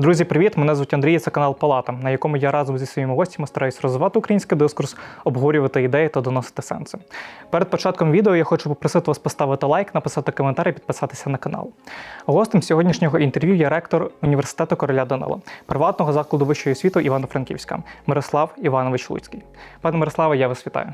Друзі, привіт! Мене звуть Андрій. Це канал Палата, на якому я разом зі своїми гостями стараюсь розвивати український дискурс, обговорювати ідеї та доносити сенси. Перед початком відео я хочу попросити вас поставити лайк, написати коментар і підписатися на канал. Гостем сьогоднішнього інтерв'ю є ректор університету короля Данила, приватного закладу вищої освіти Івано-Франківська Мирослав Іванович Луцький. Пане Мирославе, я вас вітаю.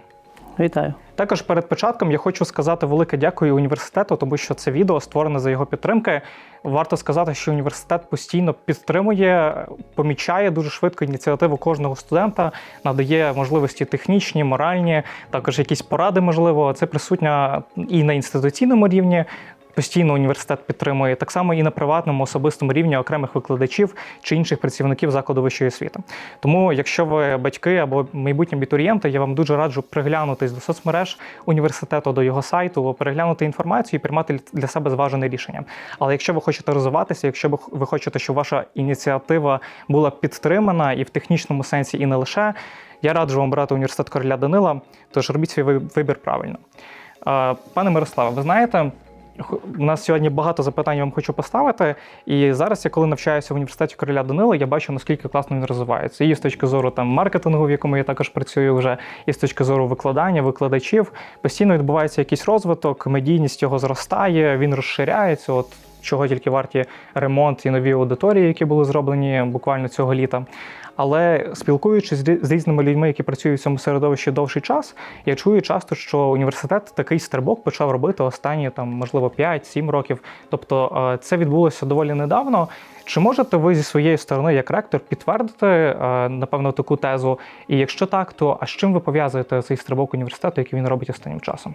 Вітаю. Також перед початком я хочу сказати велике дякую університету, тому що це відео створене за його підтримки. Варто сказати, що університет постійно підтримує, помічає дуже швидко ініціативу кожного студента, надає можливості технічні, моральні, також якісь поради, можливо. Це присутня і на інституційному рівні. Постійно університет підтримує так само і на приватному особистому рівні окремих викладачів чи інших працівників закладу вищої освіти. Тому, якщо ви батьки або майбутні абітурієнти, я вам дуже раджу приглянутись до соцмереж університету, до його сайту, переглянути інформацію і приймати для себе зважене рішення. Але якщо ви хочете розвиватися, якщо ви- хочете, щоб ваша ініціатива була підтримана і в технічному сенсі, і не лише, я раджу вам брати університет короля Данила. Тож робіть свій ви- вибір правильно. Е, Пане Мирославе, ви знаєте, у нас сьогодні багато запитань вам хочу поставити. І зараз, я коли навчаюся в університеті короля Данила, я бачу, наскільки класно він розвивається. І з точки зору там маркетингу, в якому я також працюю вже, і з точки зору викладання, викладачів. Постійно відбувається якийсь розвиток, медійність його зростає, він розширяється. От чого тільки варті ремонт і нові аудиторії, які були зроблені буквально цього літа. Але спілкуючись з різними людьми, які працюють в цьому середовищі довший час, я чую часто, що університет такий стрибок почав робити останні там, можливо, 5-7 років. Тобто е, це відбулося доволі недавно. Чи можете ви зі своєї сторони, як ректор, підтвердити е, напевно таку тезу? І якщо так, то а з чим ви пов'язуєте цей стрибок університету, який він робить останнім часом?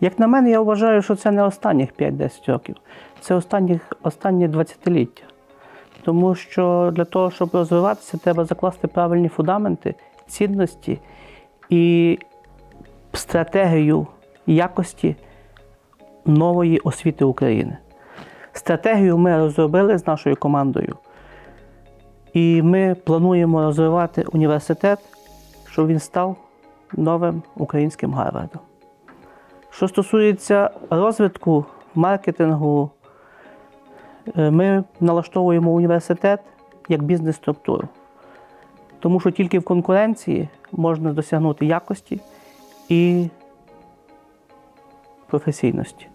Як на мене, я вважаю, що це не останніх 5-10 років, це останніх, останнє 20-ліття. Тому що для того, щоб розвиватися, треба закласти правильні фундаменти, цінності і стратегію якості нової освіти України. Стратегію ми розробили з нашою командою. І ми плануємо розвивати університет, щоб він став новим українським Гарвардом. Що стосується розвитку маркетингу, е, ми налаштовуємо університет як бізнес-структуру. Тому що тільки в конкуренції можна досягнути якості і професійності.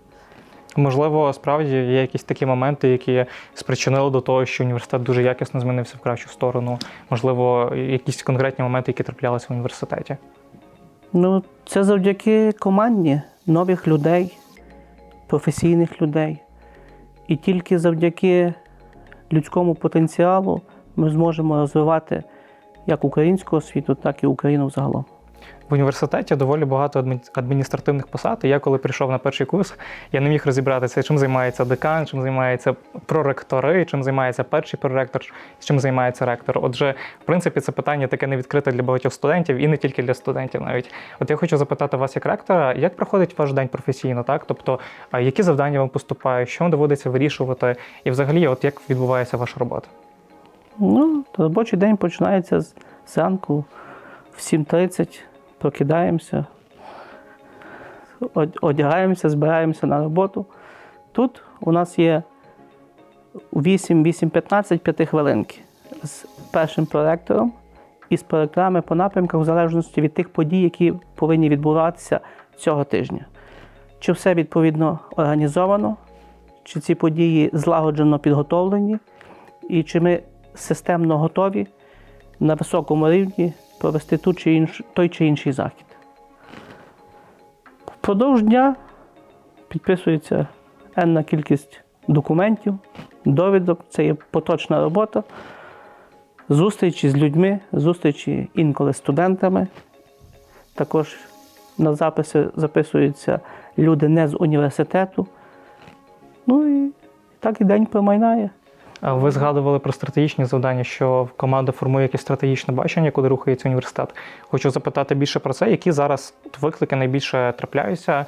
Можливо, справді є якісь такі моменти, які спричинили до того, що університет дуже якісно змінився в кращу сторону. Можливо, якісь конкретні моменти, які траплялися в університеті. Ну, це завдяки команді нових людей, професійних людей. І тільки завдяки людському потенціалу ми зможемо розвивати як українську освіту, так і Україну взагалом. В університеті доволі багато адміністративних посад. І я коли прийшов на перший курс, я не міг розібратися, чим займається декан, чим займається проректори, чим займається перший проректор, чим займається ректор. Отже, в принципі, це питання таке не відкрите для багатьох студентів і не тільки для студентів навіть. От я хочу запитати вас, як ректора, як проходить ваш день професійно, так? Тобто, які завдання вам поступають, що вам доводиться вирішувати, і взагалі, от як відбувається ваша робота? Ну, робочий день починається з зранку в 7.30, од- одягаємося, збираємося на роботу. Тут у нас є 8-8-15 5 хвилинки з першим проректором і з проректорами по напрямках, в залежності від тих подій, які повинні відбуватися цього тижня. Чи все відповідно організовано, чи ці події злагоджено підготовлені, і чи ми системно готові на високому рівні провести ту чи інш, той чи інший захід. Впродовж дня підписується енна кількість документів, довідок, це є поточна робота, зустрічі з людьми, зустрічі інколи з студентами. Також на записи записуються люди не з університету. Ну і так і день промайнає. Ви згадували про стратегічні завдання, що команда формує якесь стратегічне бачення, куди рухається університет. Хочу запитати більше про це, які зараз виклики найбільше трапляються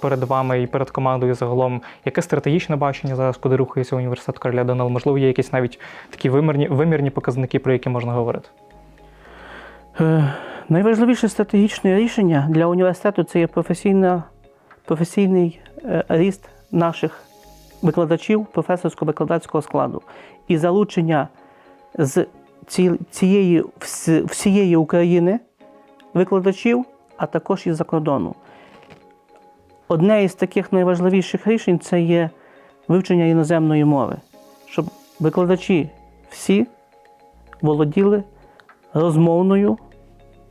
перед вами і перед командою загалом. Яке стратегічне бачення зараз, куди рухається університет Короля Данила? Можливо, є якісь навіть такі вимірні, вимірні показники, про які можна говорити? Е, Найважливіше стратегічне рішення для університету це є професійна, професійний е, ріст наших викладачів професорсько-викладацького складу і залучення з цієї всієї України викладачів, а також із-за кордону. Одне із таких найважливіших рішень це є вивчення іноземної мови, щоб викладачі всі володіли розмовною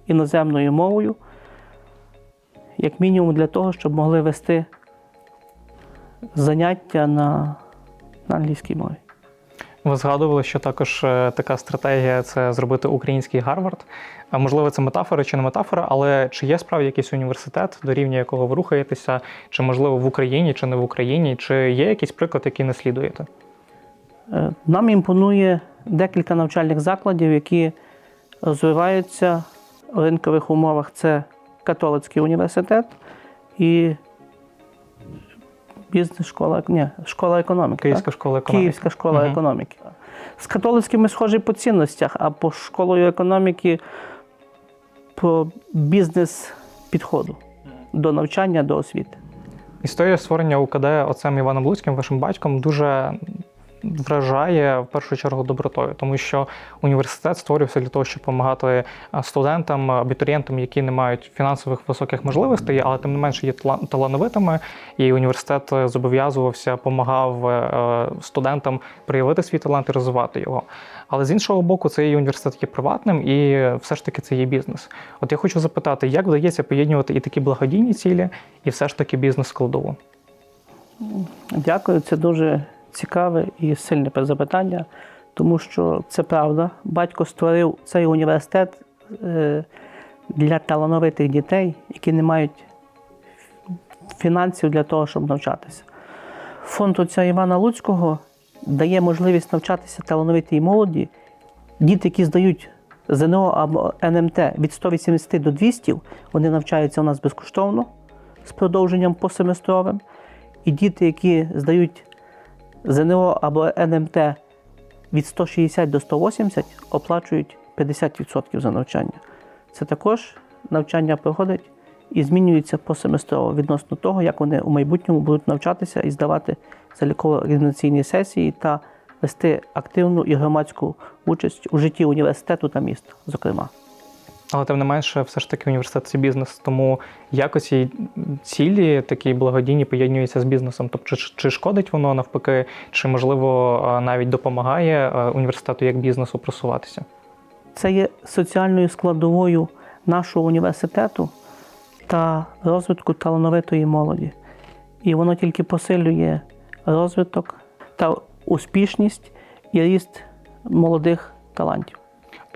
іноземною мовою, як мінімум для того, щоб могли вести заняття на, на англійській мові. Ви згадували, що також е, така стратегія це зробити український Гарвард. Можливо, це метафора чи не метафора, але чи є справді якийсь університет, до рівня якого ви рухаєтеся, чи можливо в Україні, чи не в Україні, чи є якийсь приклад, який наслідуєте? Е, Нам імпонує декілька навчальних закладів, які розвиваються в ринкових умовах. Це католицький університет і бізнес-школа, ні, школа економіки. Київська так? школа економіки. Київська школа угу. економіки. З католицькими схожі по цінностях, а по школою економіки по бізнес-підходу до навчання, до освіти. Історія створення УКД отцем Іваном Луцьким, вашим батьком, дуже вражає в першу чергу добротою, тому що університет створювався для того, щоб допомагати студентам, абітурієнтам, які не мають фінансових високих можливостей, але тим не менше є тала- талановитими. І університет е, зобов'язувався, допомагав е, студентам проявити свій талант і розвивати його. Але з іншого боку, цей університет є приватним і все ж таки це є бізнес. От я хочу запитати, як вдається поєднувати і такі благодійні цілі, і все ж таки бізнес складову? Дякую, це дуже цікаве і сильне запитання, тому що це правда. Батько створив цей університет е, для талановитих дітей, які не мають фінансів для того, щоб навчатися. Фонд отця Івана Луцького дає можливість навчатися талановитій молоді. Діти, які здають ЗНО або НМТ від 180 до 200, вони навчаються у нас безкоштовно з продовженням посеместровим. І діти, які здають ЗНО або НМТ від 160 до 180, оплачують 50% за навчання. Це також навчання проходить і змінюється посеместрово відносно того, як вони у майбутньому будуть навчатися і здавати заліково-рівноцінні сесії та вести активну і громадську участь у житті університету та міста, зокрема. Але тим не менше, все ж таки університет це бізнес. Тому як ці цілі такі благодійні поєднуються з бізнесом? Тобто, чи, чи шкодить воно навпаки, чи можливо навіть допомагає університету як бізнесу просуватися? Це є соціальною складовою нашого університету та розвитку талановитої молоді. І воно тільки посилює розвиток та успішність і ріст молодих талантів.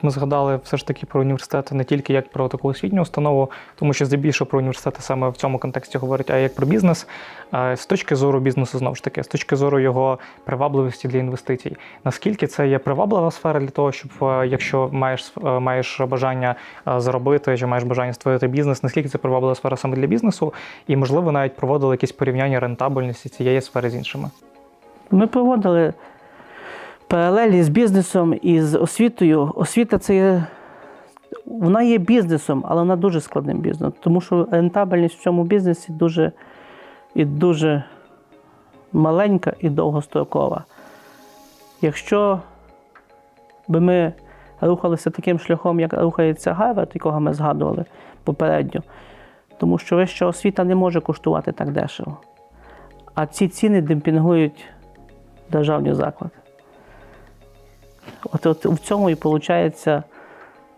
Ми згадали все ж таки про університет не тільки як про таку освітню установу, тому що здебільшого про університети саме в цьому контексті говорять, а як про бізнес. З точки зору бізнесу, знову ж таки, з точки зору його привабливості для інвестицій. Наскільки це є приваблива сфера для того, щоб е, якщо маєш е, маєш бажання е, заробити чи маєш бажання створити бізнес, наскільки це приваблива сфера саме для бізнесу, і можливо навіть проводили якісь порівняння рентабельності цієї сфери з іншими. Ми проводили паралелі з бізнесом і з освітою. Освіта це є, вона є бізнесом, але вона дуже складним бізнесом, тому що рентабельність в цьому бізнесі дуже і дуже маленька і довгострокова. Якщо би ми рухалися таким шляхом, як рухається Гарвард, якого ми згадували попередньо, тому що вища освіта не може коштувати так дешево. А ці ціни демпінгують державні заклади. От, от в цьому і виходить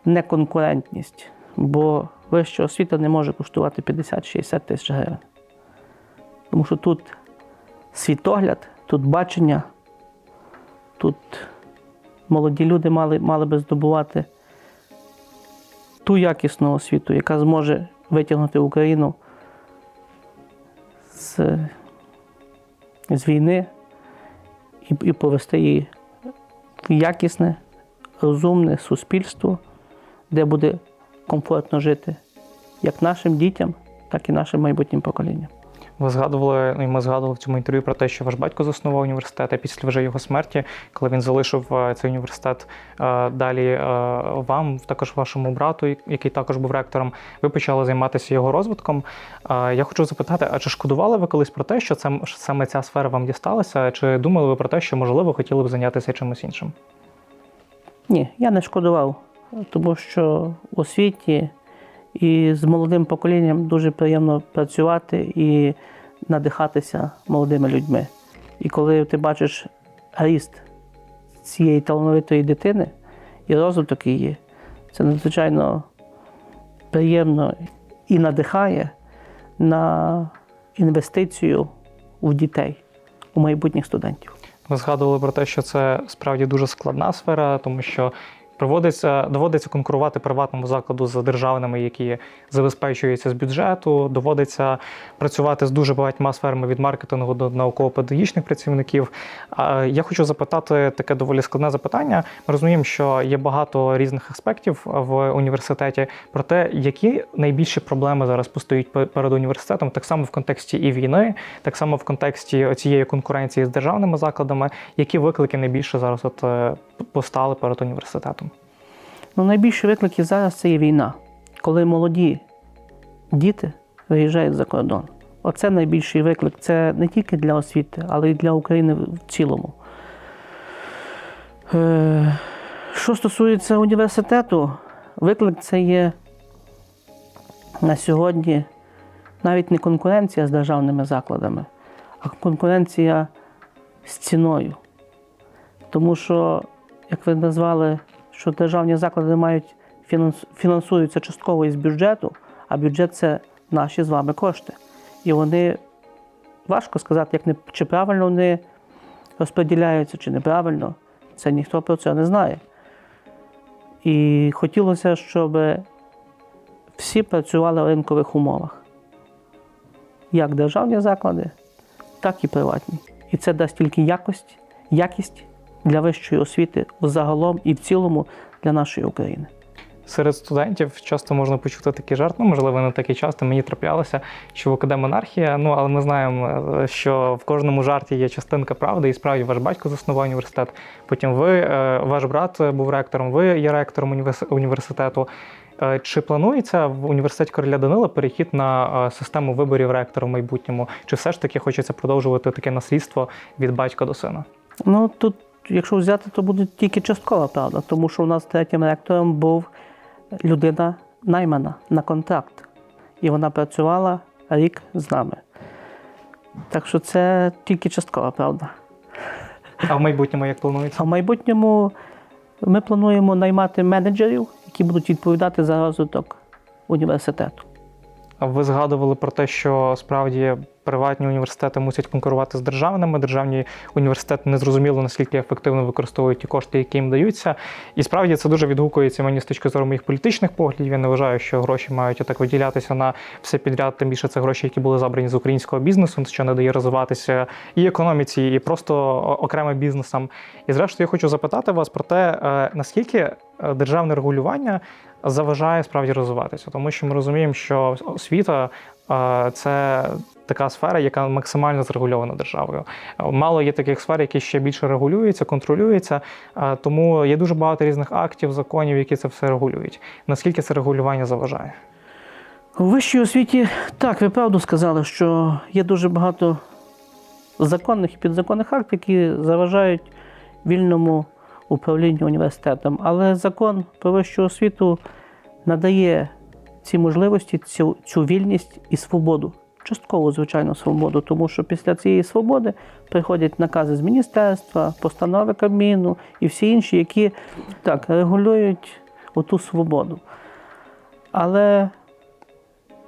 неконкурентність, бо вища освіта не може коштувати 50-60 тисяч гривень. Тому що тут світогляд, тут бачення, тут молоді люди мали, мали би здобувати ту якісну освіту, яка зможе витягнути Україну з, з війни і, і повести її якісне, розумне суспільство, де буде комфортно жити як нашим дітям, так і нашим майбутнім поколінням. Ви згадували, ну і ми згадували в цьому інтерв'ю про те, що ваш батько заснував університет, а після вже його смерті, коли він залишив е, цей університет е, далі е, вам, також вашому брату, який також був ректором, ви почали займатися його розвитком. Я хочу запитати, а чи шкодували ви колись про те, що це саме ця сфера вам дісталася? Чи думали ви про те, що можливо хотіли б зайнятися чимось іншим? Ні, я не шкодував, тому що в освіті і з молодим поколінням дуже приємно працювати і надихатися молодими людьми. І коли ти бачиш ріст цієї талановитої дитини і розвиток її, це надзвичайно приємно і надихає на інвестицію в дітей, у майбутніх студентів. Ви згадували про те, що це справді дуже складна сфера, тому що проводиться, доводиться конкурувати приватному закладу з державними, які забезпечуються з бюджету. Доводиться працювати з дуже багатьма сферами від маркетингу до науково-педагогічних працівників. Я хочу запитати таке доволі складне запитання. Ми розуміємо, що є багато різних аспектів в університеті. Про те, які найбільші проблеми зараз постають пе- перед університетом, так само в контексті і війни, так само в контексті цієї конкуренції з державними закладами, які виклики найбільше зараз от е, постали перед університетом? Ну, найбільші виклики зараз це є війна, коли молоді діти виїжджають за кордон. Оце найбільший виклик. Це не тільки для освіти, але й для України в цілому. Е, Що стосується університету, виклик це є на сьогодні навіть не конкуренція з державними закладами, а конкуренція з ціною. Тому що, як ви назвали, що державні заклади мають фінанс- фінансуються частково із бюджету, а бюджет це наші з вами кошти. І вони важко сказати, як не, чи правильно вони розподіляються, чи неправильно. Це ніхто про це не знає. І хотілося, щоб всі працювали в ринкових умовах. Як державні заклади, так і приватні. І це дасть тільки якость, якість для вищої освіти взагалом і в цілому для нашої України. Серед студентів часто можна почути такий жарт, ну можливо, не такий часто. Мені траплялося, що в УКД монархія. Ну але ми знаємо, е, що в кожному жарті є частинка правди, і справді ваш батько заснував університет. Потім ви, е, ваш брат був ректором, ви є ректором універс- університету. Е, Чи планується в університеті короля Данила перехід на е, систему виборів ректора в майбутньому? Чи все ж таки хочеться продовжувати таке наслідство від батька до сина? Ну тут, якщо взяти, то буде тільки часткова правда, тому що у нас третім ректором був людина наймана на контракт. І вона працювала рік з нами. Так що це тільки часткова правда. А в майбутньому як планується? А в майбутньому ми плануємо наймати менеджерів, які будуть відповідати за розвиток університету. Ви згадували про те, що справді приватні університети мусять конкурувати з державними. Державні університети не зрозуміло наскільки ефективно використовують ті кошти, які їм даються. І справді це дуже відгукується мені з точки зору моїх політичних поглядів. Я не вважаю, що гроші мають так виділятися на все підряд. Тим більше це гроші, які були забрані з українського бізнесу, що не дає розвиватися і економіці, і просто окремим бізнесам. І зрештою, я хочу запитати вас про те, е, наскільки державне регулювання заважає справді розвиватися, тому що ми розуміємо, що освіта е, це така сфера, яка максимально зрегульована державою. Е, Мало є таких сфер, які ще більше регулюються, контролюються. е, Тому є дуже багато різних актів, законів, які це все регулюють. Наскільки це регулювання заважає? У вищій освіті, так, ви правду сказали, що є дуже багато законних і підзаконних актів, які заважають вільному управлінню університетом. Але закон про вищу освіту надає ці можливості, цю, цю вільність і свободу. Частково, звичайно, свободу, тому що після цієї свободи приходять накази з міністерства, постанови Кабміну і всі інші, які так регулюють оту свободу. Але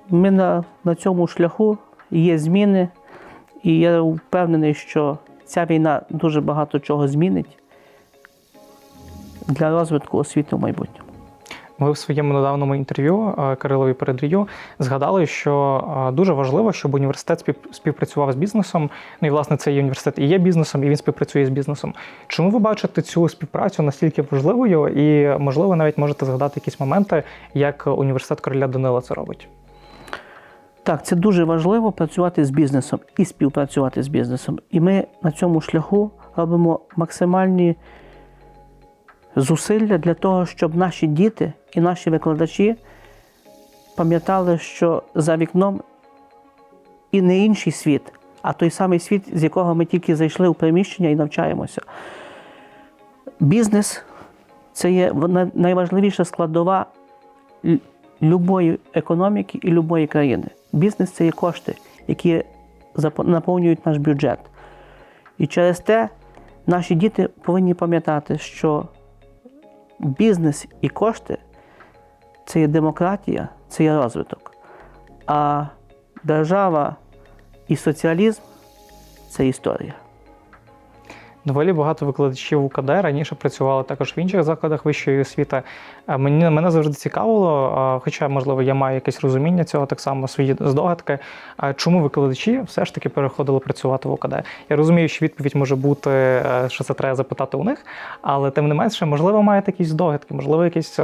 ми на, на цьому шляху є зміни, і я впевнений, що ця війна дуже багато чого змінить для розвитку освіти в майбутньому. Ви в своєму недавньому інтерв'ю е, Кирилові Передрію згадали, що е, дуже важливо, щоб університет спів- співпрацював з бізнесом. Ну і власне цей університет і є бізнесом, і він співпрацює з бізнесом. Чому ви бачите цю співпрацю настільки важливою, і можливо навіть можете згадати якісь моменти, як університет короля Данила це робить? Так, це дуже важливо працювати з бізнесом і співпрацювати з бізнесом. І ми на цьому шляху робимо максимальні зусилля для того, щоб наші діти і наші викладачі пам'ятали, що за вікном і не інший світ, а той самий світ, з якого ми тільки зайшли у приміщення і навчаємося. Бізнес це є найважливіша складова любої економіки і любої країни. Бізнес це є кошти, які наповнюють наш бюджет. І через те наші діти повинні пам'ятати, що бізнес і кошти це є демократія, це є розвиток. А держава і соціалізм це історія. Доволі багато викладачів УКД раніше працювали також в інших закладах вищої освіти. Е, Мені мене завжди цікавило, е, хоча, можливо, я маю якесь розуміння цього, так само свої здогадки. е, Чому викладачі все ж таки переходили працювати в УКД? Я розумію, що відповідь може бути, що це треба запитати у них, але тим не менше, можливо, маєте якісь здогадки, можливо, якісь.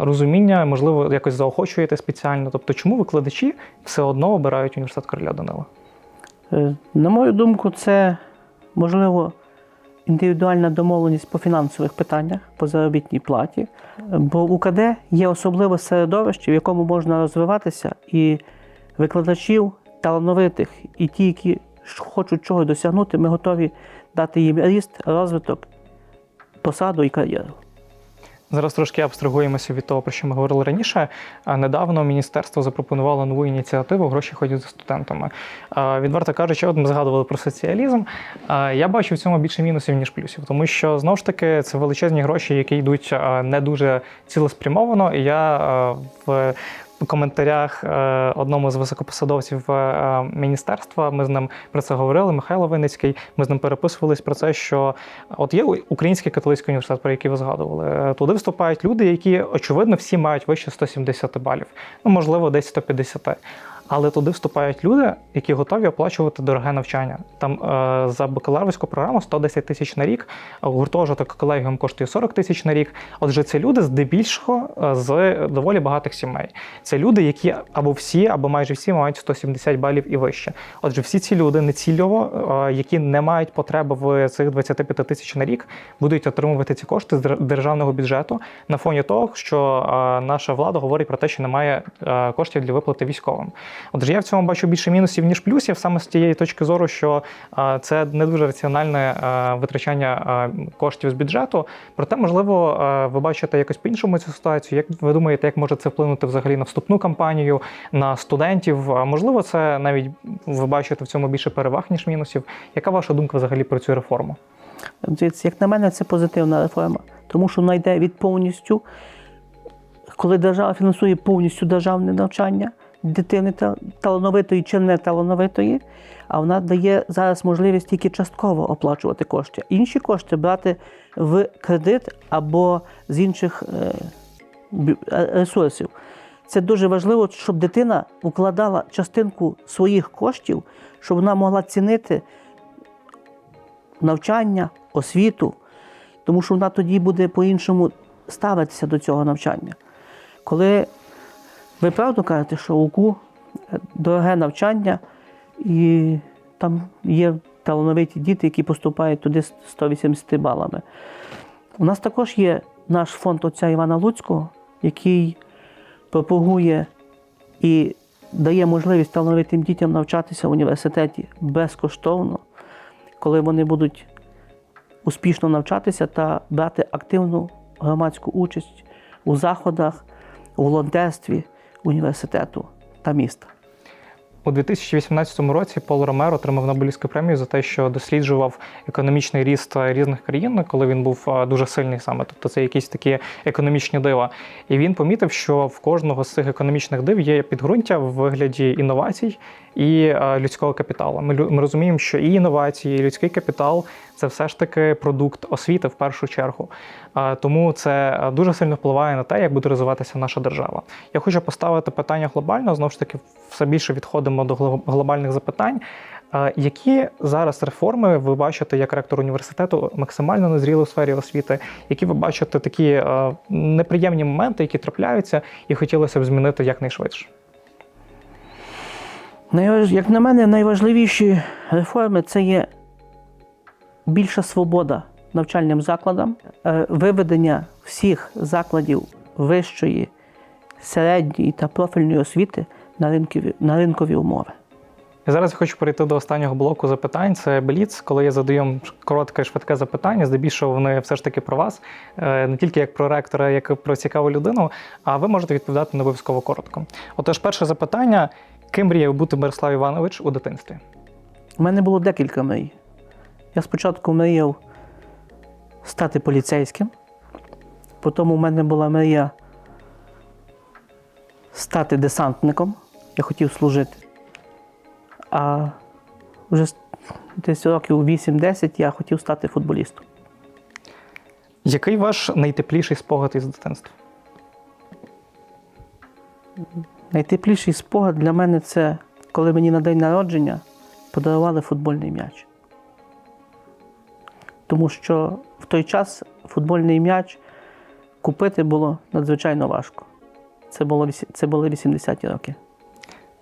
Розуміння, можливо, якось заохочуєте спеціально. Тобто, чому викладачі все одно обирають університет короля Данила? На мою думку, це можливо індивідуальна домовленість по фінансових питаннях, по заробітній платі. Бо в УКД є особливе середовище, в якому можна розвиватися, і викладачів талановитих, і ті, які хочуть чогось досягнути, ми готові дати їм ріст, розвиток, посаду і кар'єру. Зараз трошки абстрагуємося від того, про що ми говорили раніше. Недавно міністерство запропонувало нову ініціативу Гроші ходять за студентами. Відверто кажучи, от ми згадували про соціалізм. Я бачу в цьому більше мінусів, ніж плюсів, тому що знову ж таки це величезні гроші, які йдуть не дуже цілеспрямовано. І я а, в коментарях е, одному з високопосадовців е, міністерства. Ми з ним про це говорили. Михайло Винницький. Ми з ним переписувались про це, що от є Український католицький університет, про який ви згадували. Е, Туди вступають люди, які очевидно всі мають вище 170 балів, ну можливо, десь 150. Але туди вступають люди, які готові оплачувати дороге навчання. Там е, за бакалаврську програму 110 тисяч на рік, гуртожиток колегіум коштує 40 тисяч на рік. Отже, це люди здебільшого е, з доволі багатих сімей. Це люди, які або всі, або майже всі мають 170 балів і вище. Отже, всі ці люди нецільово, е, які не мають потреби в цих 25 тисяч на рік, будуть отримувати ці кошти з дер- державного бюджету на фоні того, що е, наша влада говорить про те, що немає е, коштів для виплати військовим. Отже, я в цьому бачу більше мінусів, ніж плюсів, саме з тієї точки зору, що це не дуже раціональне витрачання коштів з бюджету. Проте, можливо, ви бачите якось по-іншому цю ситуацію. Як ви думаєте, як може це вплинути взагалі на вступну кампанію, на студентів? Можливо, це навіть ви бачите в цьому більше переваг, ніж мінусів. Яка ваша думка взагалі про цю реформу? Як на мене, це позитивна реформа, тому що вона йде від повністю, коли держава фінансує повністю державне навчання дитини талановитої чи не талановитої, а вона дає зараз можливість тільки частково оплачувати кошти. Інші кошти брати в кредит або з інших е, е, ресурсів. Це дуже важливо, щоб дитина укладала частинку своїх коштів, щоб вона могла цінити навчання, освіту, тому що вона тоді буде по-іншому ставитися до цього навчання. Коли ви правду кажете, що УКУ е, дороге навчання, і там є талановиті діти, які поступають туди з 180 балами. У нас також є наш фонд отця Івана Луцького, який пропагує і дає можливість талановитим дітям навчатися в університеті безкоштовно, коли вони будуть успішно навчатися та брати активну громадську участь у заходах, у волонтерстві університету та міста. У 2018 році Пол Ромер отримав Нобелівську премію за те, що досліджував економічний ріст різних країн, коли він був е, дуже сильний саме. Тобто це якісь такі економічні дива. І він помітив, що в кожного з цих економічних див є підґрунтя в вигляді інновацій і е, людського капіталу. Ми, ми розуміємо, що і інновації, і людський капітал це все ж таки продукт освіти в першу чергу. Е, Тому це е, дуже сильно впливає на те, як буде розвиватися наша держава. Я хочу поставити питання глобально. Знову ж таки, все більше відходимо до гло- глобальних запитань. Які зараз реформи ви бачите як ректор університету максимально незріли у сфері освіти? Які ви бачите такі неприємні моменти, які трапляються, і хотілося б змінити якнайшвидше? Як на мене, найважливіші реформи це є більша свобода навчальним закладам, е, виведення всіх закладів вищої, середньої та профільної освіти на ринкові, на ринкові умови. І зараз я хочу перейти до останнього блоку запитань. Це Бліц, коли я задаю коротке швидке запитання. Здебільшого вони все ж таки про вас, Е, не тільки як про ректора, як і про цікаву людину. А ви можете відповідати не обов'язково коротко. Отож, перше запитання: ким мріяв бути Мирослав Іванович у дитинстві? У мене було декілька мрій. Я спочатку мріяв стати поліцейським, потім у мене була мрія стати десантником. Я хотів служити. А вже десь років 8-10 я хотів стати футболістом. Який ваш найтепліший спогад із дитинства? Найтепліший спогад для мене це коли мені на день народження подарували футбольний м'яч. Тому що в той час футбольний м'яч купити було надзвичайно важко. Це, було, це були 80-ті роки.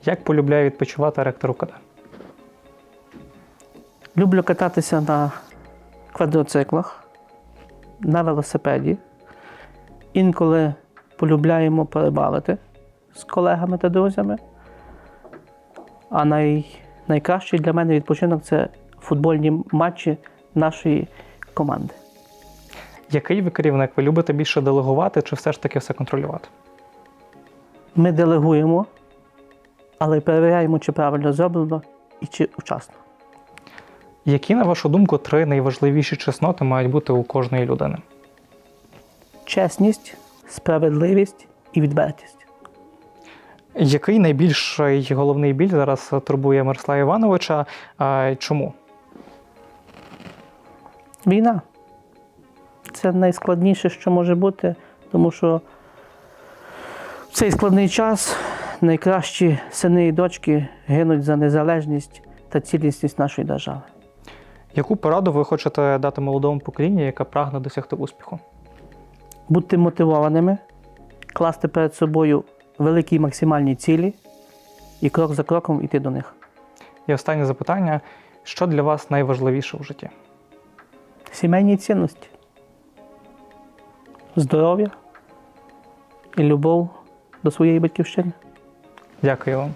Як полюбляє відпочивати ректор УКД? Люблю кататися на квадроциклах, на велосипеді. Інколи полюбляємо перебалити з колегами та друзями. А най, найкращий для мене відпочинок це футбольні матчі нашої команди. Який ви керівник? Ви любите більше делегувати чи все ж таки все контролювати? Ми делегуємо, але перевіряємо, чи правильно зроблено і чи вчасно. Які, на вашу думку, три найважливіші чесноти мають бути у кожної людини? Чесність, справедливість і відвертість. Який найбільший головний біль зараз турбує Мирослава Івановича? Чому? Війна. Це найскладніше, що може бути, тому що в цей складний час найкращі сини і дочки гинуть за незалежність та цілісність нашої держави. Яку пораду ви хочете дати молодому поколінню, яке прагне досягти успіху? Будьте мотивованими, класти перед собою великі максимальні цілі і крок за кроком йти до них. І останнє запитання: що для вас найважливіше в житті? Сімейні цінності, здоров'я і любов до своєї батьківщини. Дякую вам.